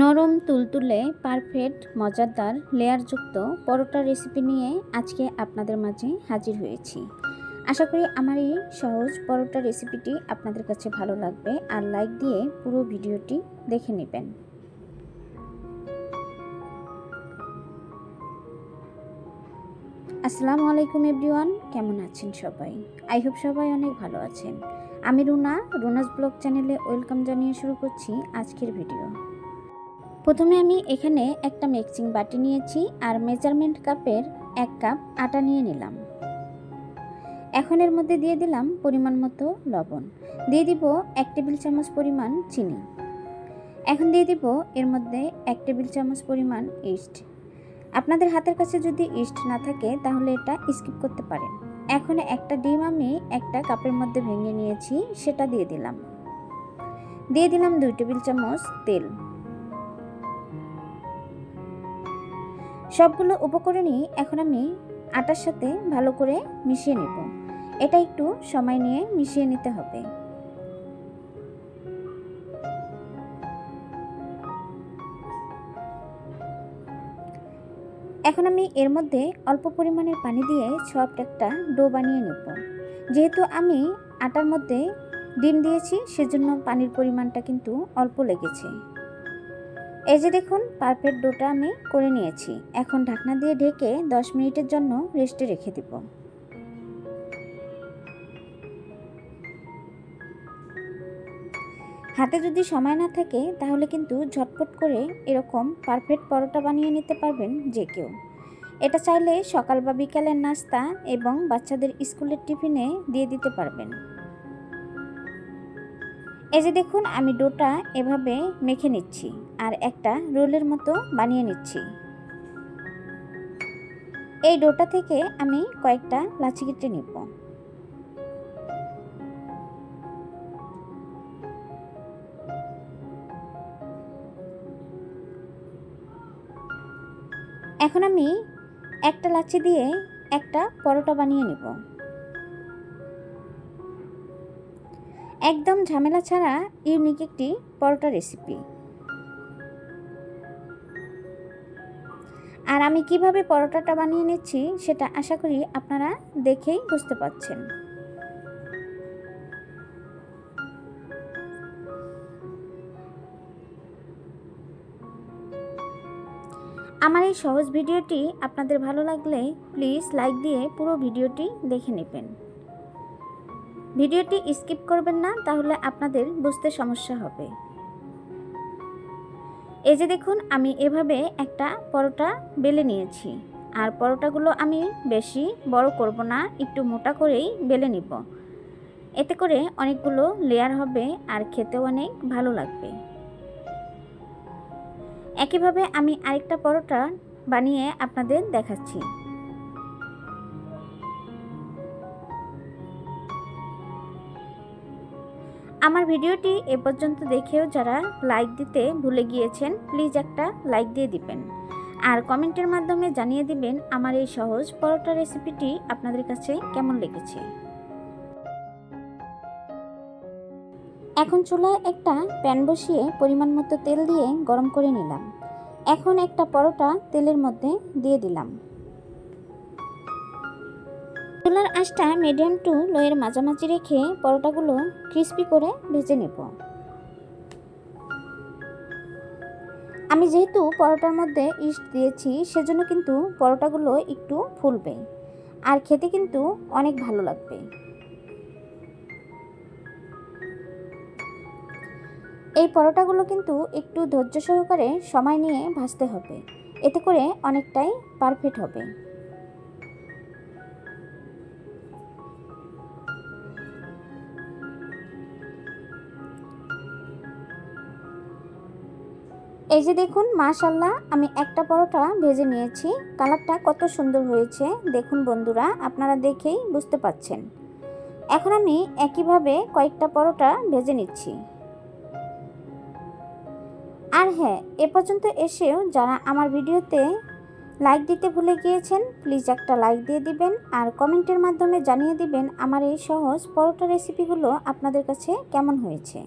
নরম তুলতুলে পারফেক্ট মজাদার লেয়ারযুক্ত পরোটা রেসিপি নিয়ে আজকে আপনাদের মাঝে হাজির হয়েছি। আশা করি আমার এই সহজ পরোটা রেসিপিটি আপনাদের কাছে ভালো লাগবে, আর লাইক দিয়ে পুরো ভিডিওটি দেখে নেবেন। আসসালামু আলাইকুম এভরিওয়ান কেমন আছেন সবাই? আই হোপ সবাই অনেক ভালো আছেন। আমি রুনা, রুনাস ব্লগ চ্যানেলে ওয়েলকাম জানিয়ে শুরু করছি আজকের ভিডিও। প্রথমে আমি এখানে একটা মিক্সিং বাটি নিয়েছি আর মেজারমেন্ট কাপের এক কাপ আটা নিয়ে নিলাম। এখন এর মধ্যে দিয়ে দিলাম পরিমাণ মতো লবণ। দিয়ে দিব এক টেবিল চামচ পরিমাণ চিনি। এখন দিয়ে দিব এর মধ্যে এক টেবিল চামচ পরিমাণ ইস্ট। আপনাদের হাতের কাছে যদি ইস্ট না থাকে তাহলে এটা স্কিপ করতে পারেন। এখন একটা ডিম আমি একটা কাপের মধ্যে ভেঙে নিয়েছি, সেটা দিয়ে দিলাম। দিয়ে দিলাম দুই টেবিল চামচ তেল। সবগুলো উপকরণই এখন আমি আটার সাথে ভালো করে মিশিয়ে নেব। এটা একটু সময় নিয়ে মিশিয়ে নিতে হবে। এখন আমি এর মধ্যে অল্প পরিমাণের পানি দিয়ে সফট একটা ডো বানিয়ে নেব। যেহেতু আমি আটার মধ্যে ডিম দিয়েছি, সেজন্য পানির পরিমাণটা কিন্তু অল্প লেগেছে। এই যে দেখুন, পারফেক্ট ডোটা আমি করে নিয়েছি। এখন ঢাকনা দিয়ে ঢেকে 10 মিনিটের জন্য রেস্টে রেখে দিব। হাতে যদি সময় না থাকে, তাহলে কিন্তু ঝটপট করে এরকম পারফেক্ট পরোটা বানিয়ে নিতে পারবেন যে কেউ। এটা চাইলে সকাল বা বিকালের নাস্তা এবং বাচ্চাদের স্কুলের টিফিনে দিয়ে দিতে পারবেন। এই যে দেখুন, আমি ডোটা এভাবে মেখে নিচ্ছি আর একটা রোলের মতো বানিয়ে নিচ্ছি। এই ডোটা থেকে আমি কয়েকটা লাচি কেটে নিব। এখন আমি একটা লাচি দিয়ে একটা পরোটা বানিয়ে নেব। একদম ঝামেলা ছাড়া ইউনিক একটি পরোটা রেসিপি আর আমি কীভাবে পরোটাটা বানিয়ে নিচ্ছি সেটা আশা করি আপনারা দেখেই বুঝতে পারছেন। আমার এই সহজ ভিডিওটি আপনাদের ভালো লাগলে প্লিজ লাইক দিয়ে পুরো ভিডিওটি দেখে নেবেন। ভিডিওটি স্কিপ করবেন না, তাহলে আপনাদের বুঝতে সমস্যা হবে। এই যে দেখুন, আমি এভাবে একটা পরোটা বেলে নিয়েছি। আর পরোটাগুলো আমি বেশি বড় করব না, একটু মোটা করেই বেলে নিব। এতে করে অনেকগুলো লেয়ার হবে আর খেতেও অনেক ভালো লাগবে। একইভাবে আমি আরেকটা পরোটা বানিয়ে আপনাদের দেখাচ্ছি। আমার ভিডিওটি এ পর্যন্ত দেখেও যারা লাইক দিতে ভুলে গিয়েছেন প্লিজ একটা লাইক দিয়ে দিবেন। আর কমেন্টের মাধ্যমে জানিয়ে দিবেন আমার এই সহজ পরোটা রেসিপিটি আপনাদের কাছে কেমন লেগেছে। এখন চুলায় একটা প্যান বসিয়ে পরিমাণ মতো তেল দিয়ে গরম করে নিলাম। এখন একটা পরোটা তেলের মধ্যে দিয়ে দিলাম। চুলার আঁচটা মিডিয়াম টু লোয়ের মাঝামাঝি রেখে পরোটাগুলো ক্রিস্পি করে ভেজে নেব। আমি যেহেতু পরোটার মধ্যে ইস্ট দিয়েছি, সেজন্য কিন্তু পরোটাগুলো একটু ফুলবে। আর খেতে কিন্তু অনেক ভালো লাগবে। এই পরোটাগুলো কিন্তু একটু ধৈর্য সহকারে সময় নিয়ে ভাজতে হবে। এতে করে অনেকটাই পারফেক্ট হবে। এই যে দেখুন মাশাল্লাহ আমি একটা পরোটা ভেজে নিয়েছি। কালারটা কত সুন্দর হয়েছে। দেখুন বন্ধুরা, আপনারা দেখেই বুঝতে পাচ্ছেন। এখন আমি একইভাবে কয়েকটা পরোটা ভেজে নিচ্ছি। আর হ্যাঁ এ পর্যন্ত এসেও যারা আমার ভিডিওতে লাইক দিতে ভুলে গিয়েছেন, প্লিজ একটা লাইক দিয়ে দিবেন আর কমেন্টের মাধ্যমে জানিয়ে দিবেন আমার এই সহজ পরোটা রেসিপিগুলো আপনাদের কাছে কেমন হয়েছে।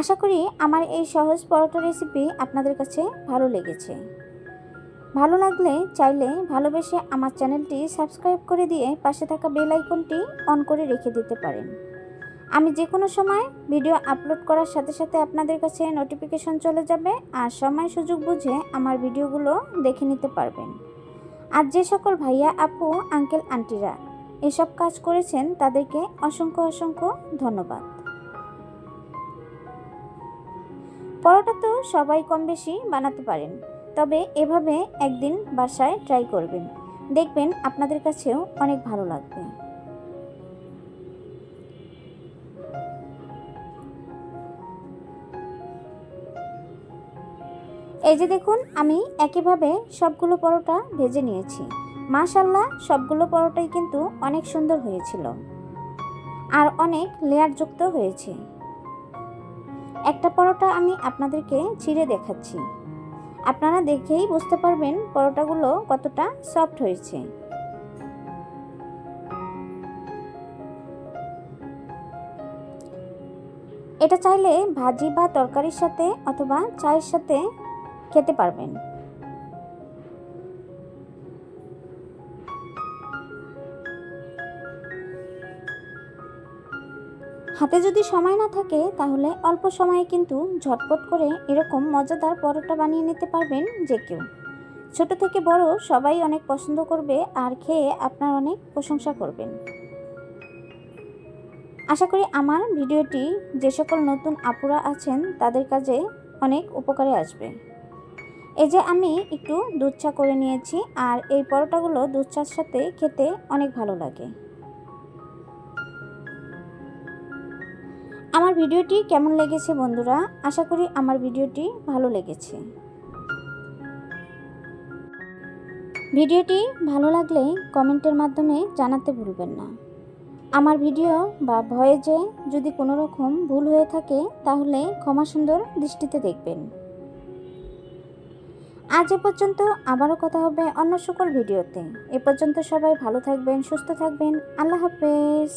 আশা করি আমার এই সহজ পরোটা রেসিপি আপনাদের কাছে ভালো লেগেছে। ভালো লাগলে চাইলে ভালোবেসে আমার চ্যানেলটি সাবস্ক্রাইব করে দিয়ে পাশে থাকা বেল আইকনটি অন করে রেখে দিতে পারেন। আমি যে কোনো সময় ভিডিও আপলোড করার সাথে সাথে আপনাদের কাছে নোটিফিকেশন চলে যাবে আর সময় সুযোগ বুঝে আমার ভিডিওগুলো দেখে নিতে পারবেন। আর যে সকল ভাইয়া, আপু আঙ্কেল আন্টিরা এসব কাজ করেছেন তাদেরকে অসংখ্য অসংখ্য ধন্যবাদ। পরোটা তো সবাই কম বেশি বানাতে পারেন। তবে এভাবে একদিন বাসায় ট্রাই করবেন। দেখবেন আপনাদের কাছেও অনেক ভালো লাগবে। এই যে দেখুন, আমি একইভাবে সবগুলো পরোটা ভেজে নিয়েছি। মাশাল্লাহ সবগুলো পরোটাই কিন্তু অনেক সুন্দর হয়েছিল। আর অনেক লেয়ারযুক্ত হয়েছে। একটা পরোটা আমি আপনাদেরকে ছিঁড়ে দেখাচ্ছি। আপনারা দেখেই বুঝতে পারবেন পরোটাগুলো কতটা সফট হয়েছে। এটা চাইলে ভাজি বা তরকারির সাথে অথবা চায়ের সাথে খেতে পারবেন। হাতে যদি সময় না থাকে, তাহলে অল্প সময়ে কিন্তু ঝটপট করে এরকম মজাদার পরোটা বানিয়ে নিতে পারবেন যে কেউ। ছোট থেকে বড় সবাই অনেক পছন্দ করবে আর খেয়ে আপনার অনেক প্রশংসা করবেন। আশা করি আমার ভিডিওটি যে সকল নতুন আপুরা আছেন, তাদের কাজে অনেক উপকারে আসবে। এই যে আমি একটু দুধ চা করে নিয়েছি, আর এই পরোটাগুলো দুধ সাথে খেতে অনেক ভালো লাগে। আমার ভিডিওটি কেমন লেগেছে বন্ধুরা? আশা করি আমার ভিডিওটি ভালো লেগেছে। ভিডিওটি ভালো লাগলে কমেন্টের মাধ্যমে জানাতে ভুলবেন না। আমার ভিডিও বা ভয়েজে যদি কোনো রকম ভুল হয়ে থাকে, তাহলে ক্ষমা সুন্দর দৃষ্টিতে দেখবেন। আজ এ পর্যন্ত আবারও কথা হবে অন্য সকল ভিডিওতে। এ পর্যন্ত সবাই ভালো থাকবেন, সুস্থ থাকবেন। আল্লাহ হাফেজ।